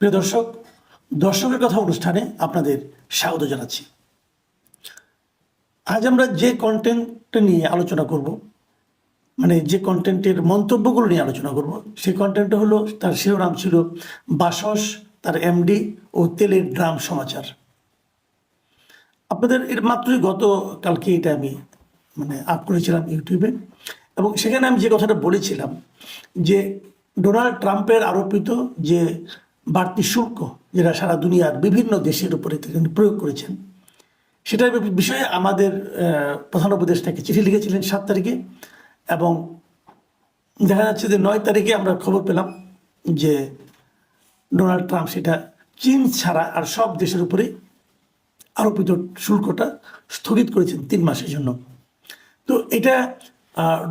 প্রিয় দর্শক, দর্শকের কথা অনুষ্ঠানে আপনাদের স্বাগত জানাচ্ছি। আজ আমরা যে কন্টেন্ট নিয়ে আলোচনা করব মানে যে কন্টেন্টের মন্তব্যগুলো নিয়ে আলোচনা করব, সেই কন্টেন্ট হলো তার শিরোনাম ছিল বাসস, তার এমডি ও তেলের ড্রাম সমাচার। আপনাদের এর মাত্রই গত কালকে এটা আমি মানে আপ করেছিলাম ইউটিউবে এবং সেখানে আমি যে কথাটা বলেছিলাম যে ডোনাল্ড ট্রাম্পের আরোপিত যে বাড়তি শুল্ক যেটা সারা দুনিয়ার বিভিন্ন দেশের উপরে তিনি প্রয়োগ করেছেন। সেটার বিষয়ে আমাদের প্রধান উপদেষ্টাকে চিঠি লিখেছিলেন সাত তারিখে এবং দেখা যাচ্ছে যে নয় তারিখে আমরা খবর পেলাম যে ডোনাল্ড ট্রাম্প সেটা চীন ছাড়া আর সব দেশের উপরে আরোপিত শুল্কটা স্থগিত করেছেন তিন মাসের জন্য। তো এটা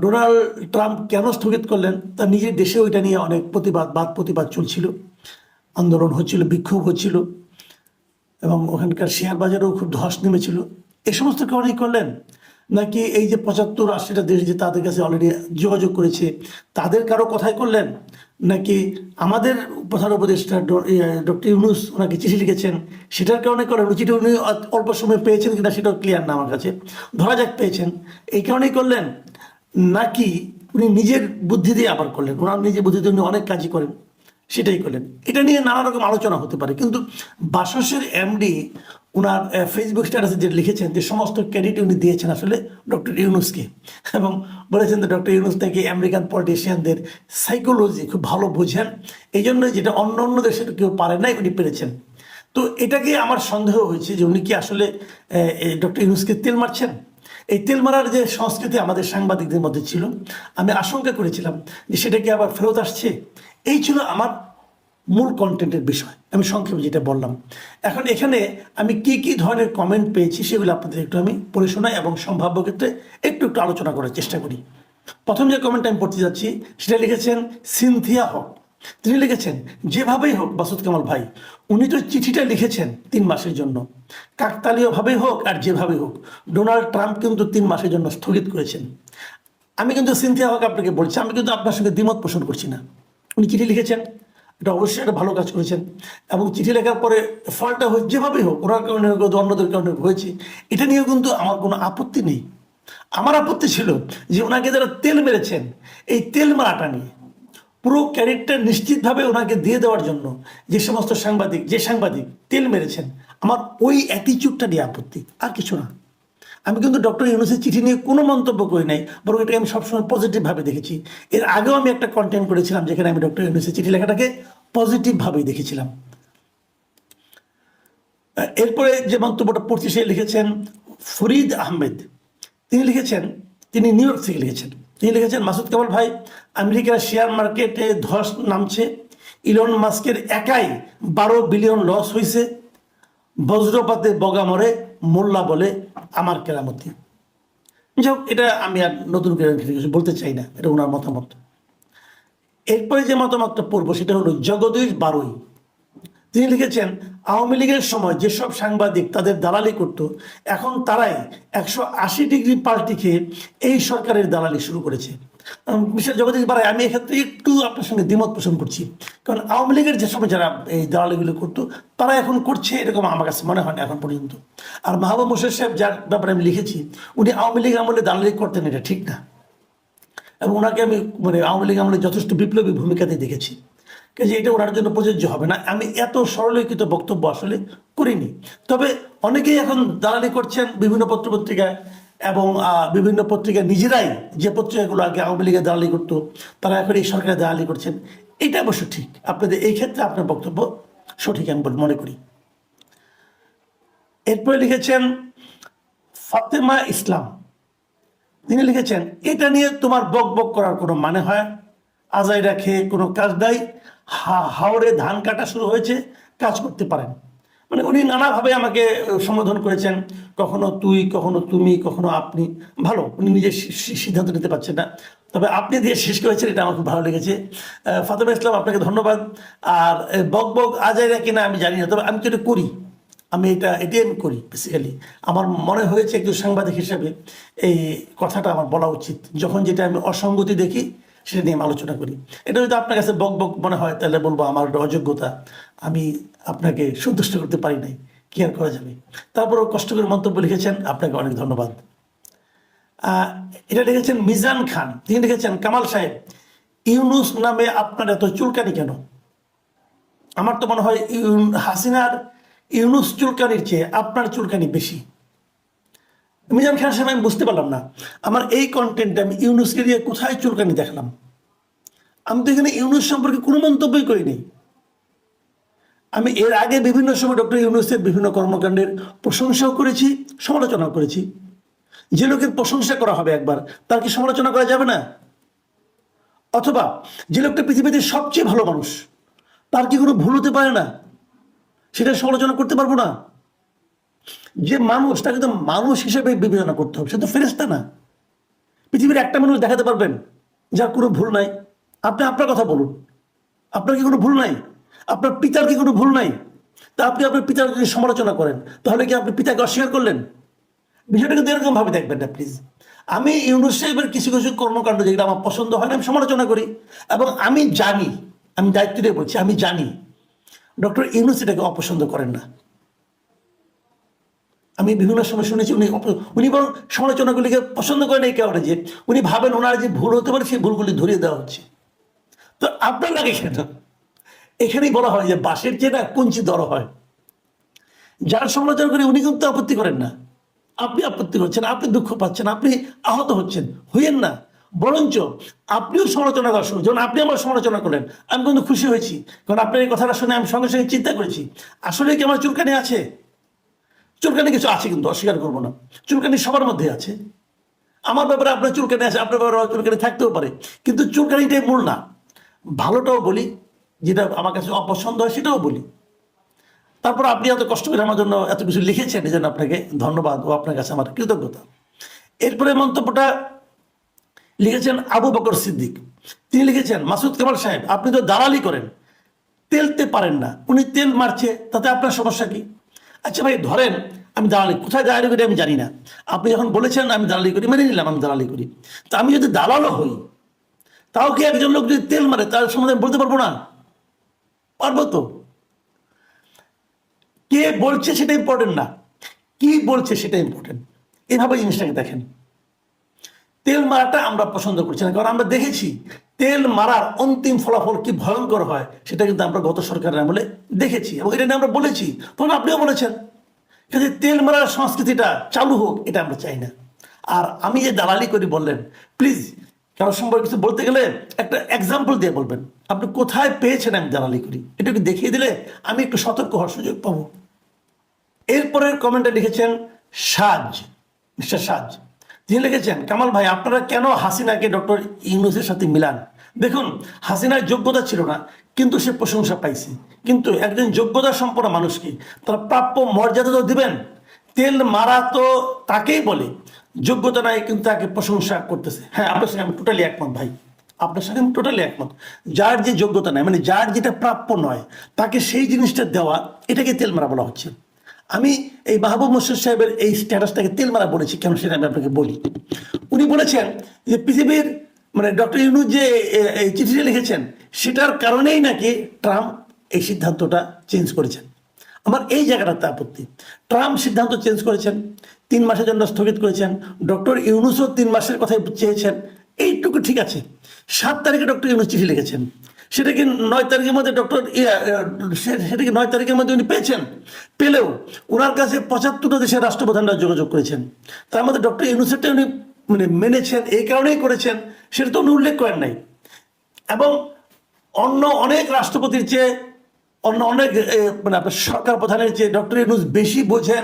ডোনাল্ড ট্রাম্প কেন স্থগিত করলেন, তার নিজের দেশে ওইটা নিয়ে অনেক প্রতিবাদ বাদ প্রতিবাদ চলছিল। আন্দোলন হচ্ছিল, বিক্ষোভ হচ্ছিল এবং ওখানকার শেয়ার বাজারেও খুব ধস নেমেছিল। এ সমস্ত কারণেই করলেন? নাকি এই যে পঁচাত্তর আশিটা দেশ যে তাদের কাছে অলরেডি যোগাযোগ করেছে, তাদের কারও কথাই করলেন? নাকি আমাদের প্রধান উপদেষ্টা ডক্টর ইউনুস ওনাকে চিঠি লিখেছেন, সেটার কারণে করলেন? চিঠি উনি অল্প সময় পেয়েছেন কিনা সেটাও ক্লিয়ার না আমার কাছে। ধরা যাক পেয়েছেন। এই কারণেই করলেন? নাকি উনি নিজের বুদ্ধি দিয়ে আবার করলেন? ওনার নিজের বুদ্ধি দিয়ে উনি অনেক কাজই করেন। সেটাই করলেন। এটা নিয়ে নানা রকম আলোচনা হতে পারে। কিন্তু বাসসের এমডি ওনার ফেসবুক স্ট্যাটাসে যে লিখেছেন যে সমস্ত ক্রেডিট উনি দিয়েছেন আসলে ডক্টর ইউনুসকে। এবং বলেছেন যে ডক্টর ইউনুস নাকি আমেরিকান পলিটিশিয়ানদের সাইকোলজি খুব ভালো বোঝেন। এই জন্য যেটা অন্য অন্য দেশের কেউ পারে নাই, উনি পেরেছেন। তো এটাকে আমার সন্দেহ হয়েছে যে উনি কি আসলে ডক্টর ইউনুসকে তেল মারছেন? এই তেল মারার যে সংস্কৃতি আমাদের সাংবাদিকদের মধ্যে ছিল, আমি আশঙ্কা করেছিলাম যে সেটা কি আবার ফেরত আসছে? এই ছিল আমার মূল কন্টেন্টের বিষয়। আমি সংক্ষেপে যেটা বললাম। এখন এখানে আমি কি কি ধরনের কমেন্ট পেয়েছি সেগুলো আপনাদের একটু আমি পড়ে শোনাই এবং সম্ভাব্য ক্ষেত্রে একটু একটু আলোচনা করার চেষ্টা করি। প্রথম যে কমেন্ট আমি পড়তে যাচ্ছি, সেটা লিখেছেন সিনথিয়া হক। তিনি লিখেছেন, যেভাবেই হোক বাসুদ কামাল ভাই, উনি তো চিঠিটা লিখেছেন তিন মাসের জন্য। কাকতালীয়ভাবেই হোক আর যেভাবেই হোক, ডোনাল্ড ট্রাম্প কিন্তু তিন মাসের জন্য স্থগিত করেছেন। আমি কিন্তু সিনথিয়া হক আপনাকে বলছি, আমি কিন্তু আপনার সঙ্গে দ্বিমত পোষণ করছি না। উনি চিঠি লিখেছেন, এটা অবশ্যই একটা ভালো কাজ করেছেন। এবং চিঠি লেখার পরে ফলটা যেভাবেই হোক, ওনার কারণে হোক অন্যদের কারণে হয়েছে। এটা নিয়েও কিন্তু আমার কোনো আপত্তি নেই। আমার আপত্তি ছিল যে ওনাকে যারা তেল মেরেছেন, এই তেল মারাটা নিয়ে, পুরো ক্যারেক্টার নিশ্চিতভাবে ওনাকে দিয়ে দেওয়ার জন্য যে সমস্ত সাংবাদিক, যে সাংবাদিক তেল মেরেছেন, আমার ওই অ্যাটিচিউডটা নিয়ে আপত্তি, আর কিছু না। আমি কিন্তু ডক্টর ইউনুসের চিঠি নিয়ে কোনো মন্তব্য করি নাই, বরং এটাকে আমি সবসময় পজিটিভভাবে দেখেছি। এর আগেও আমি একটা কন্টেন্ট করেছিলাম যেখানে আমি ডক্টর ইউনুসের চিঠি লেখাটাকে পজিটিভভাবেই দেখেছিলাম। এরপরে যে মন্তব্যটা পড়ছি সে লিখেছেন, ফরিদ আহমেদ। তিনি লিখেছেন, তিনি নিউ ইয়র্ক থেকে লিখেছেন। তিনি লিখেছেন, মাসুদ কামাল ভাই, আমেরিকার শেয়ার মার্কেটে ধস নামছে। ইলন মাস্কের একাই বারো বিলিয়ন লস হয়েছে বজ্রপাতে বগা মরে মোল্লা বলে আমার কেরামতি। যাই এটা আমি আর নতুন কিছু বলতে চাই না, এটা ওনার মতামত। এরপরে যে মতামতটা পড়ব, সেটা হলো জগদীশ বারুই। তিনি লিখেছেন, আওয়ামী লীগের সময় যেসব সাংবাদিক তাদের দালালি করত, এখন তারাই একশো আশি ডিগ্রি পাল্টি খেয়ে এই সরকারের দালালি শুরু করেছে। জগদীশ বারাই, আমি এক্ষেত্রে একটু আপনার সঙ্গে দ্বিমত পোষণ করছি। কারণ আওয়ামী লীগের যে সময় যারা এই দালালিগুলো করতো, তারা এখন করছে এরকম আমার কাছে মনে হয় না এখন পর্যন্ত। আর মাহবুব মোশের সাহেব যার ব্যাপারে আমি লিখেছি, উনি আওয়ামী লীগ আমলে দালালি করতেন, এটা ঠিক না। এবং ওনাকে আমি মানে আওয়ামী লীগ আমলে যথেষ্ট বিপ্লবী ভূমিকাতে দেখেছি। কাজে এটা ওনার জন্য প্রযোজ্য হবে না। আমি এত সরলীকৃত বক্তব্য আসলে করিনি। তবে অনেকেই এখন দালালি করছেন বিভিন্ন পত্রপত্রিকায় এবং বিভিন্ন পত্রিকা নিজেরাই যে পত্রিকাগুলো আগে আওয়ামী লীগের দালালি করতো, তারা এখন এই সরকারের দালালি করছেন। এটা অবশ্য ঠিক। আপনাদের এই ক্ষেত্রে আপনার বক্তব্য সঠিক আমি মনে করি। এরপরে লিখেছেন, ফাতেমা ইসলাম। তিনি লিখেছেন, এটা নিয়ে তোমার বক বক করার কোনো মানে হয়? আজাইরা খেয়ে কোনো কাজ নাই। হা- হাওড়ে ধান কাটা শুরু হয়েছে, কাজ করতে পারেন। মানে উনি নানাভাবে আমাকে সম্বোধন করেছেন, কখনো তুই, কখনো তুমি, কখনো আপনি। ভালো, উনি নিজে সি- সি- সিদ্ধান্ত নিতে পারছেন না। তবে আপনি দিয়ে শেষ করেছেন, এটা আমার খুব ভালো লেগেছে। ফাতেমা ইসলাম, আপনাকে ধন্যবাদ। আর বক বক আজাইরা কিনা আমি জানি না, তবে আমি তো এটা করি। আমি এটা এটাই আমি করি বেসিক্যালি আমার মনে হয়েছে একজন সাংবাদিক হিসেবে এই কথাটা আমার বলা উচিত। যখন যেটা আমি অসঙ্গতি দেখি, সেটা নিয়ে আমি আলোচনা করি। এটা যদি আপনার কাছে বক বক মনে হয়, তাহলে বলব আমার অযোগ্যতা। আমি আপনাকে সন্তুষ্ট করতে পারি নাই। কি আর করা যাবে? তারপরও কষ্ট করে মন্তব্য লিখেছেন, আপনাকে অনেক ধন্যবাদ। এটা লিখেছেন মিজান খান। তিনি লিখেছেন, কামাল সাহেব, ইউনুস নামে আপনার এত চুলকানি কেন? আমার তো মনে হয় হাসিনার ইউনুস চুলকানির চেয়ে আপনার চুলকানি বেশি। মিজান খান সাহেব, আমি বুঝতে পারলাম না। আমার এই কন্টেন্টে আমি ইউনুসকে দিয়ে কোথায় চুলকানি দেখলাম? আমি তো এখানে ইউনুস সম্পর্কে কোনো মন্তব্যই করিনি। আমি এর আগে বিভিন্ন সময় ডক্টর ইউনুসের বিভিন্ন কর্মকাণ্ডের প্রশংসাও করেছি, সমালোচনাও করেছি। যে লোকের প্রশংসা করা হবে একবার, তার কি সমালোচনা করা যাবে না? অথবা যে লোকটা পৃথিবীতে সবচেয়ে ভালো মানুষ, তার কি কোনো ভুল হতে পারে না? সেটা সমালোচনা করতে পারব না। যে মানুষ, তাকে তো মানুষ হিসেবে বিবেচনা করতে হবে, সে তো ফেরেস্তা না। পৃথিবীর একটা মানুষ দেখাতে পারবেন, যার কোনো ভুল নাই। আপনি আপনার কথা বলুন। আপনার কি কোনো ভুল নাই? আপনার পিতার কি কোনো ভুল নাই? তা আপনি আপনার পিতার যদি সমালোচনা করেন। তাহলে কি আপনি পিতাকে অস্বীকার করলেন? বিষয়টা কিন্তু এরকম ভাবে দেখবেন না প্লিজ আমি ইউনুস সাহেবের কিছু কিছু কর্মকাণ্ড যেগুলো আমার পছন্দ হয় না, আমি সমালোচনা করি। এবং আমি জানি, আমি দায়িত্ব দিয়ে বলছি, আমি জানি ডক্টর ইউনুস এটাকে অপছন্দ করেন না। আমি বিভিন্ন সময় শুনেছি উনি উনি বরং সমালোচনাগুলিকে পছন্দ করেন এই কারণে যে উনি ভাবেন ওনার যে ভুল হতে পারে, সেই ভুলগুলি ধরিয়ে দেওয়া হচ্ছে। তো আপনার লাগে কেন? এখানেই বলা হয় যে বাঁশের না কঞ্চি দর হয়। যার সমালোচনা করে উনি কিন্তু আপত্তি করেন না। আপনি আপত্তি করছেন আপনি দুঃখ পাচ্ছেন, আপনি আহত হচ্ছেন, হইয়েন না। বরঞ্চ আপনিও সমালোচনা করা যখন আপনি আমার সমালোচনা করলেন, আমি কিন্তু খুশি হয়েছি। কারণ আপনার এই কথাটা শুনে আমি সঙ্গে সঙ্গে চিন্তা করেছি, আসলে কি আমার চুলকানি আছে? চুলকানি কিছু আছে কিন্তু, অস্বীকার করব না। চুলকানি সবার মধ্যে আছে। আমার ব্যাপারে আপনার চুলকানি আছে, আপনার ব্যাপারে চুলকানি থাকতেও পারে। কিন্তু চুলকানিটাই মূল না। ভালোটাও বলি, যেটা আমার কাছে অপছন্দ হয়, সেটাও বলি। তারপর আপনি এত কষ্ট করে আমার জন্য এত কিছু লিখেছেন, এই জন্য আপনাকে ধন্যবাদ ও আপনার কাছে আমার কৃতজ্ঞতা। এরপরে মন্তব্যটা লিখেছেন আবু বকর সিদ্দিক। তিনি লিখেছেন, মাসুদ কামাল সাহেব, আপনি তো দালালি করেন, তেলতে পারেন না। উনি তেল মারছে, তাতে আপনার সমস্যা কি? আচ্ছা ভাই, ধরেন আমি দালালি, কোথায় দালালি করি আমি জানি না। আপনি যখন বলেছেন আমি দালালি করি, মেনে নিলাম আমি দালালি করি। তা আমি যদি দালালও হই, তাও কি একজন লোক যদি তেল মারে, তার সম্বন্ধে বলতে পারব না? পারব তো? কে বলছে সেটা ইম্পর্টেন্ট না। কি বলছে সেটা ইম্পর্টেন্ট এভাবে জিনিসটাকে দেখেন। তেল মারাটা আমরা পছন্দ করছি না, কারণ আমরা দেখেছি তেল মারার অন্তিম ফলাফল কি ভয়ঙ্কর হয়, সেটা কিন্তু আমরা গত সরকারের আমলে দেখেছি এবং এটা আমরা বলেছি। তখন আপনিও বলেছেন, কিন্তু তেল মারার সংস্কৃতিটা চালু হোক, এটা আমরা চাই না। আর আমি যে দালালি করি বললেন প্লিজ কারোর সম্পর্কে কিছু বলতে গেলে একটা এক্সাম্পল দিয়ে বলবেন। আপনি কোথায় পেয়েছেন আমি দালালি করি? এটাকে দেখিয়ে দিলে আমি একটু সতর্ক হওয়ার সুযোগ পাবো। এরপরের কমেন্টে লিখেছেন সাজ, মিস্টার সাজ। তিনি লিখেছেন, কামাল ভাই, আপনারা কেন হাসিনাকে ডক্টর ইউনুসের সাথে মিলান? দেখুন, হাসিনার যোগ্যতা ছিল না, কিন্তু সে প্রশংসা পাইছে। কিন্তু একজন যোগ্যতা সম্পন্ন মানুষকে তারা প্রাপ্য মর্যাদা তো দিবেন। তেল মারা তো তাকেই বলে, যোগ্যতা নাই, কিন্তু তাকে প্রশংসা করতেছে। হ্যাঁ আপনার সঙ্গে আমি টোটালি একমত ভাই। আপনার সঙ্গে আমি টোটালি একমত। যার যে যোগ্যতা নাই মানে যার যেটা প্রাপ্য নয়, তাকে সেই জিনিসটা দেওয়া, এটাকে তেল মারা বলা হচ্ছে। আমি এই মাহবুব মুর্শিদ সাহেবের এই স্ট্যাটাসটাকে তেল মারা বলেছি কেন সেটা আমি আপনাকে বলি। উনি বলেছেন যে পৃথিবীর মানে ডক্টর ইউনুস যে এই চিঠিটা লিখেছেন, সেটার কারণেই নাকি ট্রাম্প এই সিদ্ধান্তটা চেঞ্জ করেছেন। আমার এই জায়গাটাতে আপত্তি। ট্রাম্প সিদ্ধান্ত চেঞ্জ করেছেন, তিন মাসের জন্য স্থগিত করেছেন, ডক্টর ইউনুসও তিন মাসের কথাই চেয়েছেন, এইটুকু ঠিক আছে। সাত তারিখে ডক্টর ইউনুস চিঠি লিখেছেন। সেটা কি নয় তারিখের মধ্যে ডক্টর সেটা কি নয় তারিখের মধ্যে উনি পেয়েছেন। পেলেও ওনার কাছে পঁচাত্তরটা দেশের রাষ্ট্রপ্রধানরা যোগাযোগ করেছেন। তার মধ্যে ডক্টর ইউনুসেরটা উনি মানে মেনেছেন, এই কারণেই করেছেন, সেটা তো উনি উল্লেখ করেন নাই। এবং অন্য অনেক রাষ্ট্রপতির চেয়ে, অন্য অনেক মানে আপনার সরকার প্রধানের চেয়ে ডক্টর ইউনুস বেশি বোঝেন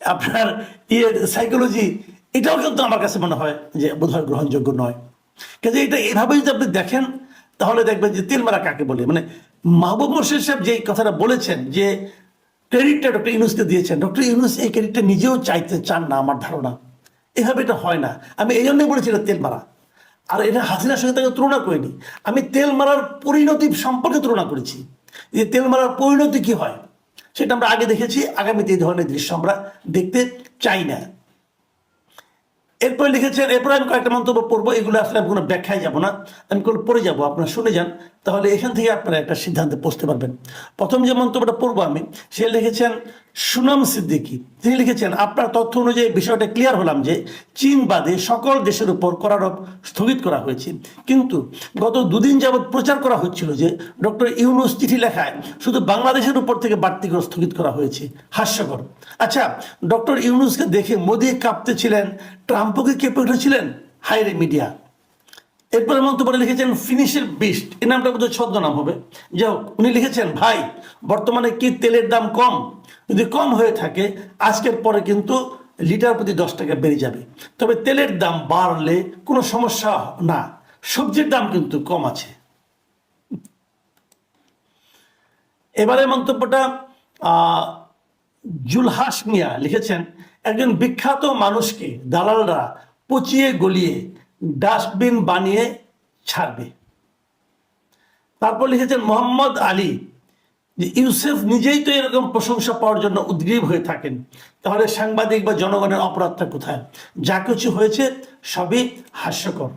আপনার ইয়ে সাইকোলজি এটাও কিন্তু আমার কাছে মনে হয় যে বোধহয় গ্রহণযোগ্য নয়। কাজে এটা এভাবে যদি আপনি দেখেন তাহলে দেখবেন যে তেল মারা কাকে বলে? মানে মাহবুব মোর্শেদ সাহেব যে কথাটা বলেছেন, যে ক্রেডিটটা ডক্টর ইউনুসকে দিয়েছেন, ডক্টর ইউনুস এই ক্রেডিটটা নিজেও চাইতে চান না আমার ধারণা। এভাবে এটা হয় না। আমি এই জন্যই বলেছি এটা তেল মারা। আর এটা হাসিনার সঙ্গে তাকে তুলনা করিনি। আমি তেল মারার পরিণতি সম্পর্কে তুলনা করেছি। যে তেল মারার পরিণতি কি হয়, সেটা আমরা আগে দেখেছি। আগামীতে এই ধরনের দৃশ্য আমরা দেখতে চাই না। এরপরে লিখেছেন, এরপরে আমি কয়েকটা মন্তব্য পড়ব, এগুলো আসলে আমি কোনো ব্যাখ্যায় যাব না। আমি কোনো পড়ে যাব, আপনারা শুনে যান। তাহলে এখান থেকে আপনারা একটা সিদ্ধান্তে পৌঁছতে পারবেন। প্রথম যে মন্তব্যটা পড়ব আমি, সে লিখেছেন, সুনাম সিদ্দিকী। তিনি লিখেছেন, আপনার তথ্য অনুযায়ী বিষয়টা ক্লিয়ার হলাম যে চীন বাদে সকল দেশের উপর করারোপ স্থগিত করা হয়েছে। কিন্তু গত দুদিন যাবৎ প্রচার করা হচ্ছিল যে ডক্টর ইউনুস চিঠি লেখায় শুধু বাংলাদেশের উপর থেকে বাড়তি করে স্থগিত করা হয়েছে। হাস্যকর। আচ্ছা ডক্টর ইউনুসকে দেখে মোদি কাঁপতেছিলেন ট্রাম্পকে কেঁপে উঠেছিলেন? হাইরে মিডিয়া। এরপরে মন্তব্যে লিখেছেন ফিনিশের বিস্ট। এই নামটা বোধহয় ছদ্মনাম হবে। যাই হোক, উনি লিখেছেন, ভাই, বর্তমানে কি তেলের দাম কম? যদি কম হয়ে থাকে, আজকের পরে কিন্তু লিটার প্রতি দশ টাকা বেড়ে যাবে। তবে তেলের দাম বাড়লে কোনো সমস্যা না। সবজির দাম কিন্তু কম আছে। এবারে মন্তব্যটা জুলহাস মিয়া লিখেছেন, একজন বিখ্যাত মানুষকে দালালরা পচিয়ে গলিয়ে ডাস্টবিন বানিয়ে ছাড়বে। তারপর লিখেছেন মোহাম্মদ আলী, যে ইউসেফ নিজেই তো এরকম প্রশংসা পাওয়ার জন্য উদ্গ্রীব হয়ে থাকেন। তাহলে সাংবাদিক বা জনগণের অপরাধটা কোথায়? যা কিছু হয়েছে সবই হাস্যকর।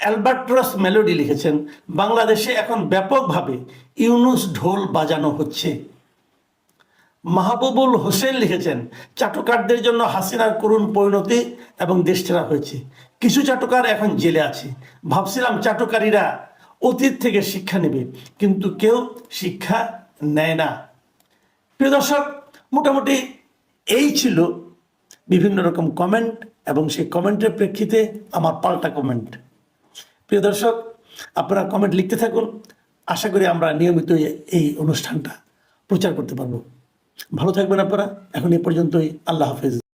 অ্যালবার্ট্রাস মেলোডি লিখেছেন, বাংলাদেশে এখন ব্যাপকভাবে ইউনুস ঢোল বাজানো হচ্ছে। মাহবুবুল হোসেন লিখেছেন, চাটুকারদের জন্য হাসিনার করুণ পরিণতি এবং দেশছেড়া হয়েছে। কিছু চাটুকার এখন জেলে আছে। ভাবছিলাম চাটুকারীরা অতীত থেকে শিক্ষা নেবে, কিন্তু কেউ শিক্ষা নেয় না। প্রিয় দর্শক, মোটামুটি এই ছিল বিভিন্ন রকম কমেন্ট এবং সেই কমেন্টের প্রেক্ষিতে আমার পাল্টা কমেন্ট প্রিয় দর্শক, আপনারা কমেন্ট লিখতে থাকুন। আশা করি আমরা নিয়মিত এই অনুষ্ঠানটা প্রচার করতে পারব। ভালো থাকবেন আপনারা। এখন এ পর্যন্তই। আল্লাহ হাফেজ।